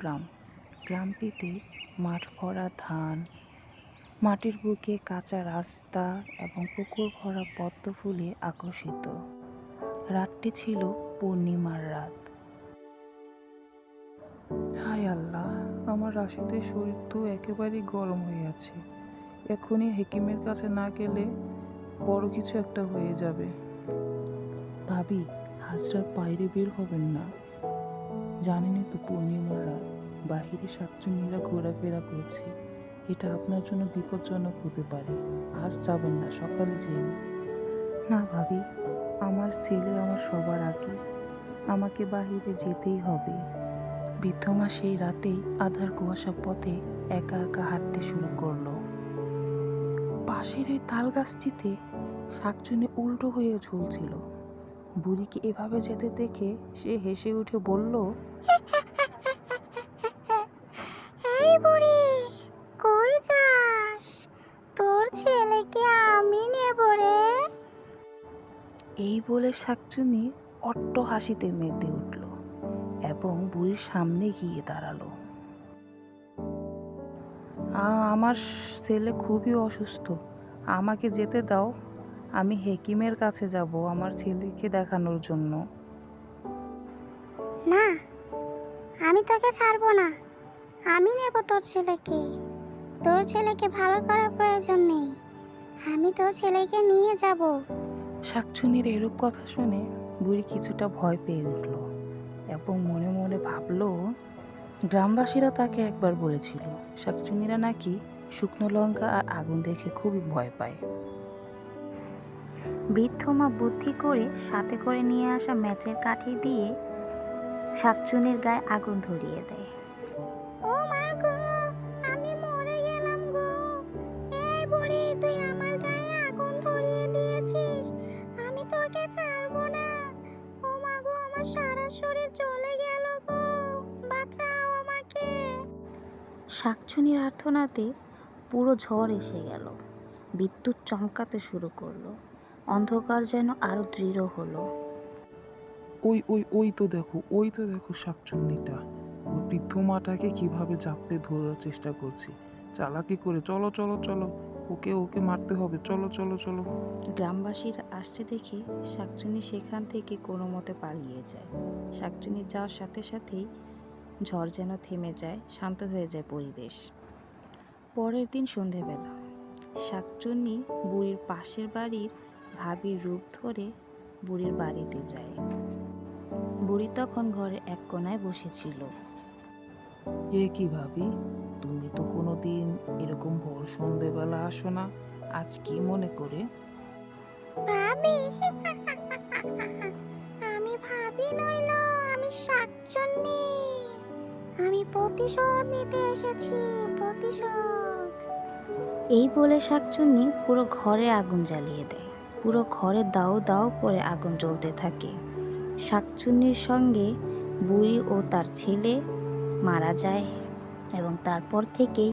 গ্রাম। গ্রামটিতে মাঠ ভরা ধান মাটির বুকে কাঁচা রাস্তা এবং পুকুর ভরা পদ্ম ফুলে আকর্ষিত। রাতটি ছিল পূর্ণিমার রাত। হায় আল্লাহ আমার রাশিদের শরীর তো একেবারেই গরম হয়ে আছে। এখনই হেকিমের কাছে না গেলে বড় কিছু একটা হয়ে যাবে। ভাবি হাজরাত বাইরে বের হবেন না। জানেনই তো পূর্ণিমার বাহিরে শাকচুনিরা ঘোরাফেরা করছে। এটা আপনার জন্য বিপজ্জনক হতে পারে। আজ যাবেন না সকালে যেন না ভাবি আমার ছেলে আমার সবার আগে। আমাকে বাহিরে যেতেই হবে। বৃদ্ধমা সেই রাতেই আধার কুয়াশা পথে একা একা হাঁটতে শুরু করল। পাশের এই তাল গাছটিতে শাকচুনি উল্টো হয়ে ঝুলছিল। বুড়িকে এভাবে যেতে দেখে সে হেসে উঠে বলল এই বুড়ি কই যাস? তোর ছেলেকে আমি নেব রে। এই বলে শাকচুনি অট্ট হাসিতে মেতে উঠল এবং বুড়ির সামনে গিয়ে দাঁড়াল। আমার ছেলে খুবই অসুস্থ আমাকে যেতে দাও। আমি হেকিমের কাছে যাব আমার ছেলেকে দেখানোর জন্য। না আমি তোকে ছাড়বো না। আমি নেব তোর ছেলেকে। তোর ছেলেকে ভালো করার প্রয়োজন নেই। আমি তোর ছেলেকে নিয়ে যাব। শাকচুনির এরূপ কথা শুনে বুড়ি কিছুটা ভয় পেয়ে উঠল এবং মনে মনে ভাবলো গ্রামবাসীরা তাকে একবার বলেছিল। শাকচুনিরা নাকি শুকনো লঙ্কা আর আগুন দেখে খুবই ভয় পায়। বৃদ্ধ মা বুদ্ধি করে সাথে করে নিয়ে আসা ম্যাচের কাঠি দিয়ে শাকচুনির গায়ে আগুন ধরিয়ে দেয়। ও মা গো আমি মরে গেলাম গো। এই বুড়ি তুই আমার গায়ে আগুন ধরিয়ে দিয়েছিস। আমি তোকে ছাড়বো না। ও মা গো আমার সারা শরীর চলে গেল গো। বাঁচাও আমাকে। শাকচুনির আর্থনাতে পুরো ঝড় এসে গেল। বিদ্যুৎ চমকাতে শুরু করল। অন্ধকার যেন আরও দৃঢ় হলো। ওই ওই ওই তো দেখো ওই তো দেখো শাকচুন্নিটা। ওই বৃদ্ধ মাটাকে কীভাবে জাপটে ধরার চেষ্টা করছে। চালাকি করে চলো চলো চলো। ওকে ওকে মারতে হবে চলো চলো চলো। গ্রামবাসীরা আসছে দেখে শাকচুনি সেখান থেকে কোনো মতে পালিয়ে যায়। শাকচুনি যাওয়ার সাথে সাথেই ঝড় যেন থেমে যায় শান্ত হয়ে যায় পরিবেশ। পরের দিন সন্ধেবেলা। শাকচুন্নি বুড়ির পাশের বাড়ির ভাবির রূপ ধরে বুড়ির বাড়িতে যায়। বুড়ি তখন ঘরে এক কোনায় বসেছিল। এ কি ভাবি? তুমি তো কোনো দিন এরকম ভোর সন্ধেবেলা আসো না। আজ কি মনে করে? ভাবি। আমি ভাবি নইল আমি শাকচুন্নি। আমি প্রতিশোধ নিতে এসেছি প্রতিশোধ। এই বলে শাকচুন্নি পুরো ঘরে আগুন জ্বালিয়ে দেয়। পুরো ঘরে দাও দাও করে আগুন জ্বলতে থাকে। শাকচুন্নির সঙ্গে বুড়ি ও তার ছেলে মারা যায় এবং তারপর থেকেই